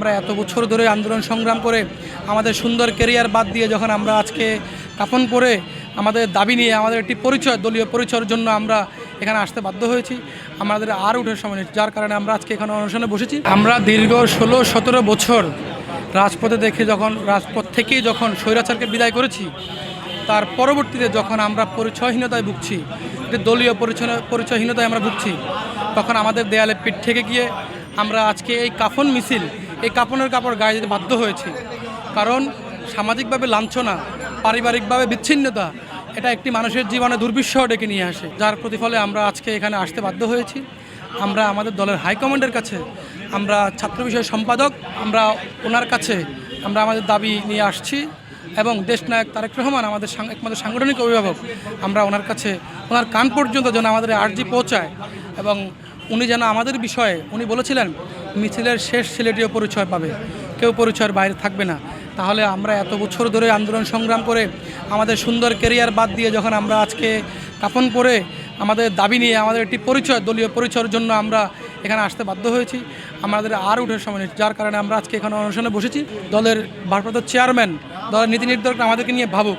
আমরা এত বছর ধরে আন্দোলন সংগ্রাম করে আমাদের সুন্দর কেরিয়ার বাদ দিয়ে যখন আমরা আজকে কাফন পরে আমাদের দাবি নিয়ে আমাদের একটি পরিচয়, দলীয় পরিচয়ের জন্য আমরা এখানে আসতে বাধ্য হয়েছি। আমাদের আর উঠে সময় যার কারণে আমরা আজকে এখানে অনুষ্ঠানে বসেছি। আমরা দীর্ঘ ষোলো, সতেরো বছর রাজপথে দেখে যখন, রাজপথ থেকেই যখন স্বৈরাচারকে বিদায় করেছি, তার পরবর্তীতে যখন আমরা পরিচয়হীনতায় ভুগছি দলীয় পরিচয়, পরিচয়হীনতায় আমরা ভুগছি, তখন আমাদের দেয়ালে পিঠ থেকে গিয়ে আমরা আজকে এই কাফন মিছিল এই কাপনের কাপড় গায়ে যেতে বাধ্য হয়েছি। কারণ সামাজিকভাবে লাঞ্ছনা, পারিবারিকভাবে বিচ্ছিন্নতা, এটা একটি মানুষের জীবনে দুর্বিষহ ডেকে নিয়ে আসে। যার প্রতিফলে আমরা আজকে এখানে আসতে বাধ্য হয়েছি। আমরা আমাদের দলের হাইকমান্ডের কাছে, আমরা ছাত্র বিষয় সম্পাদক, আমরা ওনার কাছে, আমরা আমাদের দাবি নিয়ে আসছি এবং দেশনায়ক তারেক রহমান, আমাদের একমাত্র সাংগঠনিক অভিভাবক, আমরা ওনার কাছে, ওনার কান পর্যন্ত যেন আমাদের আর্জি পৌঁছায় এবং উনি যেন আমাদের বিষয়ে, উনি বলেছিলেন মিছিলের শেষ ছেলেটিও পরিচয় পাবে। কেউ পরিচয়ের বাইরে থাকবে না। তাহলে আমরা এত বছর ধরে আন্দোলন সংগ্রাম করে আমাদের সুন্দর কেরিয়ার বাদ দিয়ে যখন আমরা আজকে কাপন পরে আমাদের দাবি নিয়ে আমাদের একটি পরিচয়, দলীয় পরিচয়ের জন্য আমরা এখানে আসতে বাধ্য হয়েছি। আমাদের আর উঠে সময় যার কারণে আমরা আজকে এখানে অনুষ্ঠানে বসেছি। দলের ভারপ্রাপ্ত চেয়ারম্যান দলের নীতি নির্ধারক আমাদেরকে নিয়ে ভাবুক।